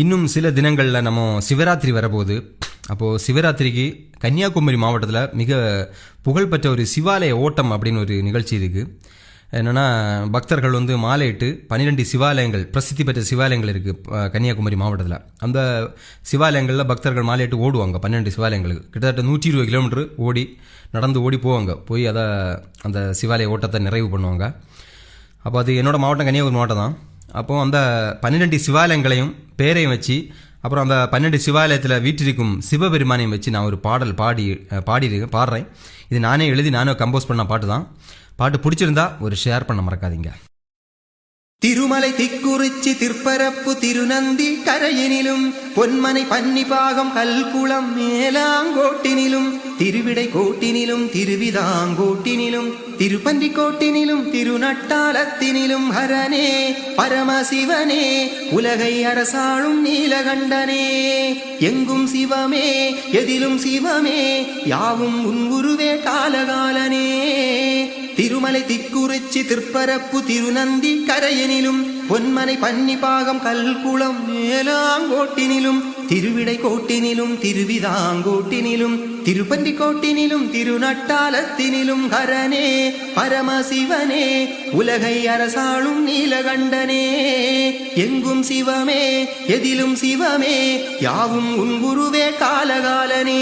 இன்னும் சில தினங்களில் நம்ம சிவராத்திரி வரப்போகுது. அப்போது சிவராத்திரிக்கு கன்னியாகுமரி மாவட்டத்தில் மிக புகழ்பெற்ற ஒரு சிவாலய ஓட்டம் அப்படின்னு ஒரு நிகழ்ச்சி இருக்குது என்னென்னா பக்தர்கள் வந்து மாலையிட்டு பன்னிரெண்டு சிவாலயங்கள் பிரசித்தி பெற்ற சிவாலயங்கள் இருக்குது கன்னியாகுமரி மாவட்டத்தில். அந்த சிவாலயங்களில் பக்தர்கள் மாலையிட்டு ஓடுவாங்க பன்னெண்டு சிவாலயங்களுக்கு. கிட்டத்தட்ட நூற்றி இருபது கிலோமீட்டர் ஓடி நடந்து ஓடி போவாங்க. போய் அதை அந்த சிவாலய ஓட்டத்தை நிறைவு பண்ணுவாங்க. அப்போ அது என்னோடய மாவட்டம் கன்னியாகுமரி மாவட்டம் தான். அப்போ அந்த பன்னிரெண்டு சிவாலயங்களையும் பேரையும் வச்சு அப்புறம் அந்த பன்னெண்டு சிவாலயத்தில் வீற்றிருக்கும் சிவபெருமானையும் வச்சு நான் ஒரு பாடல் பாடி அஹ், பாடியிருக்கேன் பாடுறேன். இது நானே எழுதி நானே கம்போஸ் பண்ண பாட்டு தான் பாட்டு பிடிச்சிருந்தா ஒரு ஷேர் பண்ண மறக்காதீங்க. திருமலை திக்குறிச்சி திருப்பரப்பு திருநந்தி கரையினிலும் பொன்மனை பன்னிபாகம் கல்குளம் மேலாங்கோட்டினிலும் திருவிடை கோட்டினிலும் திருவிதாங்கோட்டினிலும் திருப்பன்றி கோட்டினிலும் திருநட்டாலத்தினிலும் ஹரனே பரமசிவனே உலகை அரசாளும் நீலகண்டனே எங்கும் சிவமே எதிலும் சிவமே யாவும் உன் குருவே காலகாலனே. திருமலை திக்குறிச்சி திருப்பரப்பு திருநந்தி கரையனிலும் பொன்மனை பன்னிபாகம் கல்குளம் மேலாங்கோட்டினிலும் திருவிடை கோட்டினிலும் திருவிதாங்கோட்டினிலும் திருப்பந்தி கோட்டினிலும் திருநட்டாலத்தினிலும் ஹரனே பரமசிவனே உலகை அரசாளும் நீலகண்டனே. எங்கும் சிவமே எதிலும் சிவமே யாவும் உன் குருவே காலகாலனே.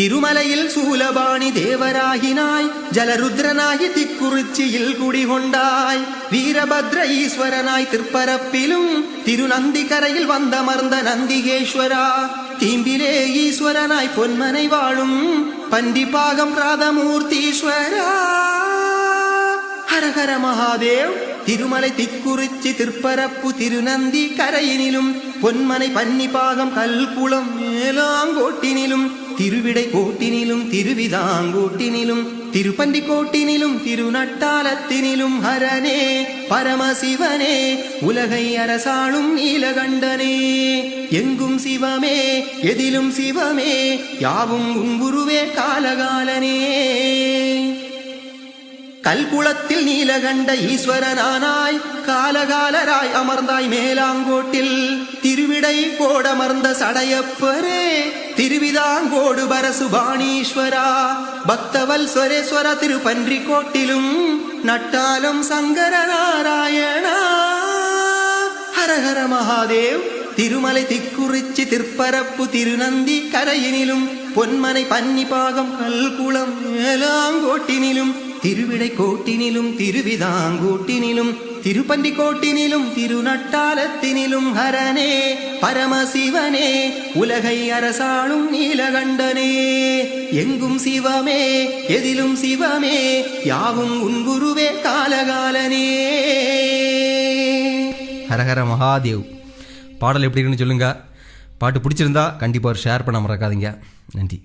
திருமலையில் சூலபாணி தேவராகினாய் ஜலருத்ரனாகி திக்குறிச்சியில் குடிகொண்டாய். வீரபத்ர ஈஸ்வரனாய் திருப்பரப்பிலும் திருநந்திக்கரையில் வந்தமர்ந்த நந்திகேஸ்வரா. தீம்பிலே ஈஸ்வரனாய் பொன்மனை வாழும் பண்டிபாகம் ராதமூர்த்தீஸ்வரா. ஹரஹர மகாதேவ் திருமலை திக்குறிச்சி திருப்பரப்பு திருநந்தி கரையினிலும் பொன்மனை பன்னிபாகம் கல்குளம் மேலாங்கோட்டினிலும் திருவிடை கோட்டினிலும் திருவிதாங்கோட்டினிலும் திருப்பந்தி கோட்டினிலும் திருநட்டாலத்தினிலும் ஹரனே பரமசிவனே உலகை அரசாளும் நீலகண்டனே. எங்கும் சிவமே எதிலும் சிவமே யாவும் உங்குருவே காலகாலனே. கல்குளத்தில் நீலகண்ட ஈஸ்வரனானாய் காலகாலராய் அமர்ந்தாய் மேலாங்கோட்டில் திருவிடை கோடமர்ந்த சடையப்பரே. திருவிதாங்கோடு பரசுபாணீஸ்வரா பக்தவல் சுரேஸ்வர திருப்பன்றி கோட்டிலும் நட்டாலும் சங்கர நாராயணா ஹரஹர மகாதேவ் திருமலை திக்குறிச்சி திருப்பரப்பு திருநந்தி கரையினிலும் பொன்மனை பன்னிபாகம் கல்குளம் மேலாங்கோட்டினிலும் திருவிடை கோட்டினிலும் திருவிதாங்கூட்டினிலும் திருப்பந்தி கோட்டினிலும் திருநட்டாலத்தினிலும் ஹரனே பரமசிவனே உலகை அரசாளும் நீலகண்டனே. எங்கும் சிவமே எதிலும் சிவமே யாவும் உன் குருவே காலகாலனே. ஹரஹர மகாதேவ். பாடல் எப்படி இருக்குன்னு சொல்லுங்கள் பாட்டு பிடிச்சிருந்தா கண்டிப்பாக ஷேர் பண்ண மறக்காதீங்க. நன்றி.